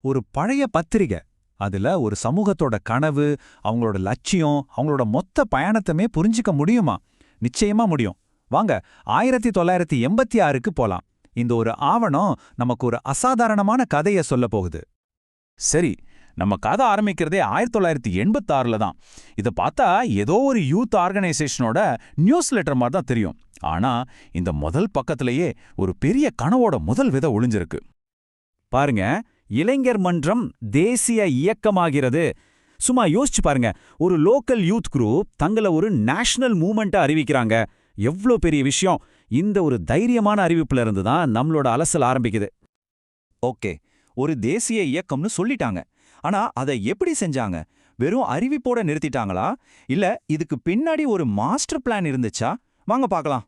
ஒரு பழைய பத்திரிகை. அதுல ஒரு சமூகத்தோட கனவு அவங்களோட லட்சியம் அவங்களோட மொத்த பயணத்தமே புரிஞ்சிக்க முடியுமா? நிச்சயமா முடியும். வாங்க ஆயிரத்தி தொள்ளாயிரத்தி எண்பத்தி ஆறுக்கு போலாம். இந்த ஒரு ஆவணம் நமக்கு ஒரு அசாதாரணமான கதைய சொல்ல போகுது. சரி நம்ம கதை ஆரம்பிக்கிறதே ஆயிரத்தி தொள்ளாயிரத்தி எண்பத்தாறுல தான். இதை பார்த்தா ஏதோ ஒரு யூத் ஆர்கனைசேஷனோட நியூஸ் லெட்டர் மாதிரி தான் தெரியும். ஆனா இந்த முதல் பக்கத்திலேயே ஒரு பெரிய கனவோட முதல் விதை ஒளிஞ்சிருக்கு. பாருங்க இளைஞர் மன்றம் தேசிய இயக்கமாகிறது. சும்மா யோசிச்சு பாருங்க ஒரு லோக்கல் யூத் குரூப் தங்களை ஒரு நேஷனல் மூமெண்ட்டா அறிவிக்கிறாங்க. எவ்ளோ பெரிய விஷயம். இந்த ஒரு தைரியமான அறிவிப்புல இருந்து தான் நம்மளோட அலசல் ஆரம்பிக்குது. ஓகே ஒரு தேசிய இயக்கம்னு சொல்லிட்டாங்க. ஆனா அதை எப்படி செஞ்சாங்க? வெறும் அறிவிப்போட நிறுத்திட்டாங்களா? இல்ல இதுக்கு பின்னாடி ஒரு மாஸ்டர் பிளான் இருந்துச்சா? வாங்க பார்க்கலாம்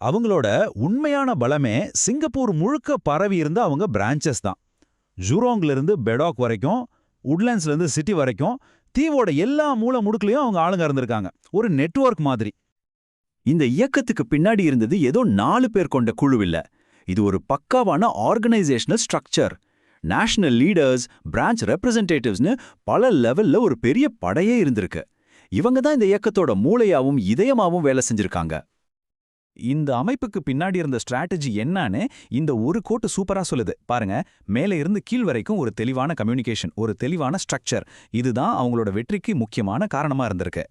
அவங்களோட உண்மையான பலமே சிங்கப்பூர் முழுக்க பரவி இருந்த அவங்க பிரான்ச்சஸ் தான். ஜூரோங்ல இருந்து பெடாக் வரைக்கும் உட்லேண்ட்ஸ்லேருந்து சிட்டி வரைக்கும் தீவோட எல்லா மூல முடுக்குலயும் அவங்க ஆளுங்க இருந்திருக்காங்க. ஒரு நெட்வொர்க் மாதிரி. இந்த இயக்கத்துக்கு பின்னாடி இருந்தது ஏதோ நாலு பேர் கொண்ட குழு இல்ல. இது ஒரு பக்காவான organizational structure national leaders branch ரெப்ரசன்டேட்டிவ்ஸ்னு பல லெவல்ல ஒரு பெரிய படையே இருந்திருக்கு. இவங்க தான் இந்த இயக்கத்தோட மூளையாவும் இதயமாவும் வேலை செஞ்சிருக்காங்க. இந்த அமைப்புக்கு பின்னாடி இருந்த ஸ்ட்ராட்டஜி என்னன்னு இந்த ஒரு கோட்டு சூப்பரா சொல்லுது. பாருங்க மேலே இருந்து கீழ் வரைக்கும் ஒரு தெளிவான கம்யூனிகேஷன் ஒரு தெளிவான ஸ்ட்ரக்சர் இதுதான் அவங்களோட வெற்றிக்கு முக்கியமான காரணமா இருந்திருக்கு.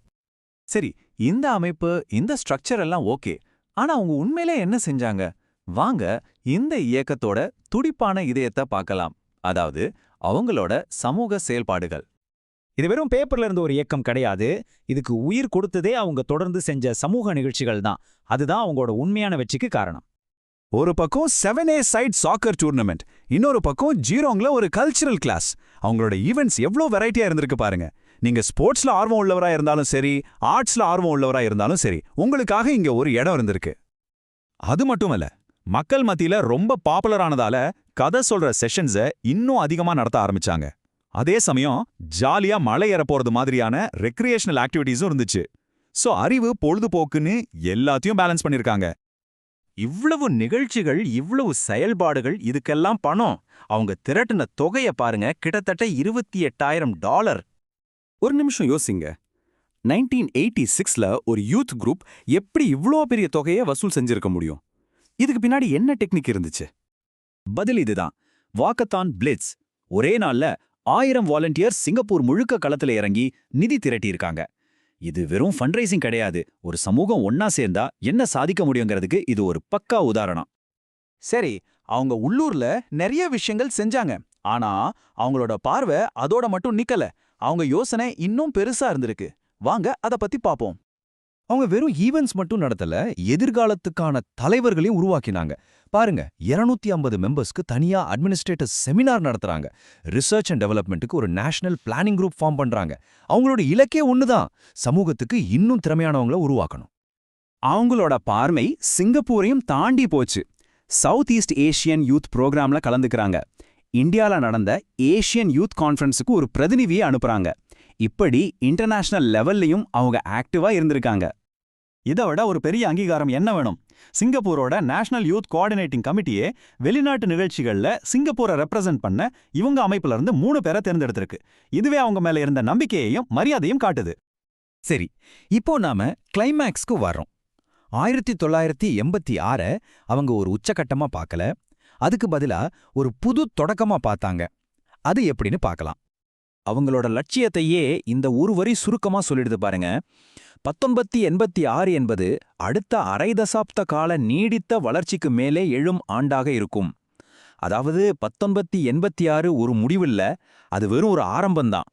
சரி இந்த அமைப்பு இந்த ஸ்ட்ரக்சர் எல்லாம் ஓகே ஆனா அவங்க உண்மையிலே என்ன செஞ்சாங்க? வாங்க இந்த இயக்கத்தோட துடிப்பான இதயத்தை பார்க்கலாம். அதாவது அவங்களோட சமூக செயல்பாடுகள். இது வெறும் பேப்பர்ல இருந்து ஒரு இயக்கம் கிடையாது. இதுக்கு உயிர் கொடுத்ததே அவங்க தொடர்ந்து செஞ்ச சமூக நிகழ்ச்சிகள் தான். அதுதான் அவங்களோட உண்மையான வெற்றிக்கு காரணம். ஒரு பக்கம் seven a side soccer tournament இன்னொரு பக்கம் ஜீரோங்ல ஒரு கல்ச்சரல் கிளாஸ் அவங்களோட ஈவெண்ட்ஸ் எவ்வளோ வெரைட்டியா இருந்திருக்கு பாருங்க. நீங்க ஸ்போர்ட்ஸ்ல ஆர்வம் உள்ளவரா இருந்தாலும் சரி ஆர்ட்ஸ்ல ஆர்வம் உள்ளவரா இருந்தாலும் சரி உங்களுக்காக இங்க ஒரு இடம் இருந்திருக்கு. அது மட்டுமல்ல மக்கள் மத்தியில ரொம்ப பாப்புலரானதால கதை சொல்ற செஷன்ஸை இன்னும் அதிகமா நடத்த ஆரம்பிச்சாங்க. அதே சமயம் ஜாலியா மலை ஏற போறது மாதிரியான ரெக்ரியேஷனல் ஆக்டிவிட்டீஸும் இருந்துச்சு. சோ அறிவு பொழுதுபோக்குன்னு எல்லாத்தையும் பேலன்ஸ் பண்ணிருக்காங்க. இவ்வளவு நிகழ்ச்சிகள் இவ்வளவு செயல்பாடுகள் இதுக்கெல்லாம் பணம். அவங்க திரட்டின தொகைய பாருங்க கிட்டத்தட்ட இருபத்தி எட்டாயிரம் டாலர். ஒரு நிமிஷம் யோசிங்க. நைன்டீன் எயிட்டி சிக்ஸ்ல ஒரு யூத் குரூப் எப்படி இவ்ளோ பெரிய தொகையை வசூல் செஞ்சிருக்க முடியும்? இதுக்கு பின்னாடி என்ன டெக்னிக் இருந்துச்சு? பதில் இதுதான். Walkathon blitz. ஒரே நாள்ல ஆயிரம் வாலண்டியர்ஸ் சிங்கப்பூர் முழுக்க களத்துல இறங்கி நிதி திரட்டியிருக்காங்க. இது வெறும் ஃபண்ட்ரைசிங் கிடையாது. ஒரு சமூகம் ஒன்னா சேர்ந்தா என்ன சாதிக்க முடியுங்கிறதுக்கு இது ஒரு பக்கா உதாரணம். சரி அவங்க உள்ளூர்ல நிறைய விஷயங்கள் செஞ்சாங்க. ஆனா அவங்களோட பார்வை அதோட மட்டும் நிக்கல. அவங்க யோசனை இன்னும் பெருசா இருந்திருக்கு. வாங்க அத பத்தி பாப்போம். அவங்க வெறும் ஈவெண்ட்ஸ் மட்டும் நடத்தல எதிர்காலத்துக்கான தலைவர்களையும் உருவாக்கினாங்க. பாருங்க 250 ஐம்பது மெம்பர்ஸ்க்கு தனியா அட்மினிஸ்ட்ரேட்டிவ் செமினார் நடத்துறாங்க. ரிசர்ச் அண்ட் டெவலப்மெண்ட்டுக்கு ஒரு நேஷனல் பிளானிங் குரூப் ஃபார்ம் பண்றாங்க. அவங்களோட இலக்கே ஒண்ணுதான். சமூகத்துக்கு இன்னும் திறமையானவங்கள உருவாக்கணும். அவங்களோட பார்மை சிங்கப்பூரையும் தாண்டி போச்சு. சவுத் ஈஸ்ட் ஏஷியன் யூத் ப்ரோக்ராம்ல கலந்துக்கிறாங்க. இந்தியாவில் நடந்த ஏஷியன் யூத் கான்ஃபரன்ஸுக்கு ஒரு பிரதிநிதியை அனுப்புறாங்க. இப்படி இன்டர்நேஷனல் லெவல்லையும் அவங்க ஆக்டிவா இருந்திருக்காங்க. இதை விட ஒரு பெரிய அங்கீகாரம் என்ன வேணும்? சிங்கப்பூரோட நேஷனல் யூத் கோஆர்டினேட்டிங் கமிட்டியே வெளிநாட்டு நிகழ்ச்சிகள்ல சிங்கப்பூரை ரெப்ரசன்ட் பண்ண இவங்க அமைப்புல இருந்து மூணு பேரை தேர்ந்தெடுத்திருக்கு. இதுவே அவங்க மேல இருந்த நம்பிக்கையையும் மரியாதையும் காட்டுது. சரி இப்போ நாம கிளைமேக்ஸ்க்கு வர்றோம். ஆயிரத்தி தொள்ளாயிரத்தி எண்பத்தி ஆற அவங்க ஒரு உச்சகட்டமா பார்க்கல. அதுக்கு பதிலா ஒரு புது தொடக்கமா பார்த்தாங்க. அது எப்படின்னு பார்க்கலாம். அவங்களோட லட்சியத்தையே இந்த ஒரு வரி சுருக்கமா சொல்லிடுது பாருங்க. பத்தொன்பத்தி எண்பத்தி ஆறு என்பது அடுத்த அரை தசாப்த கால நீடித்த வளர்ச்சிக்கு மேலே எழும் ஆண்டாக இருக்கும். அதாவது பத்தொன்பத்தி எண்பத்தி ஆறு ஒரு முடிவில்ல அது வெறும் ஒரு ஆரம்பம்தான்.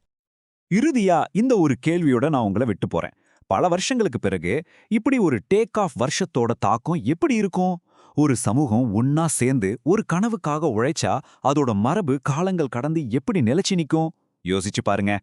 இறுதியா இந்த ஒரு கேள்வியோட நான் உங்களை விட்டு போறேன். பல வருஷங்களுக்கு பிறகு இப்படி ஒரு டேக் ஆஃப் வருஷத்தோட தாக்கம் எப்படி இருக்கும்? ஒரு சமூகம் ஒன்னா சேர்ந்து ஒரு கனவுக்காக உழைச்சா அதோட மரபு காலங்கள் கடந்து எப்படி நிலைச்சு நிக்கும்? யோசிச்சு பாருங்க.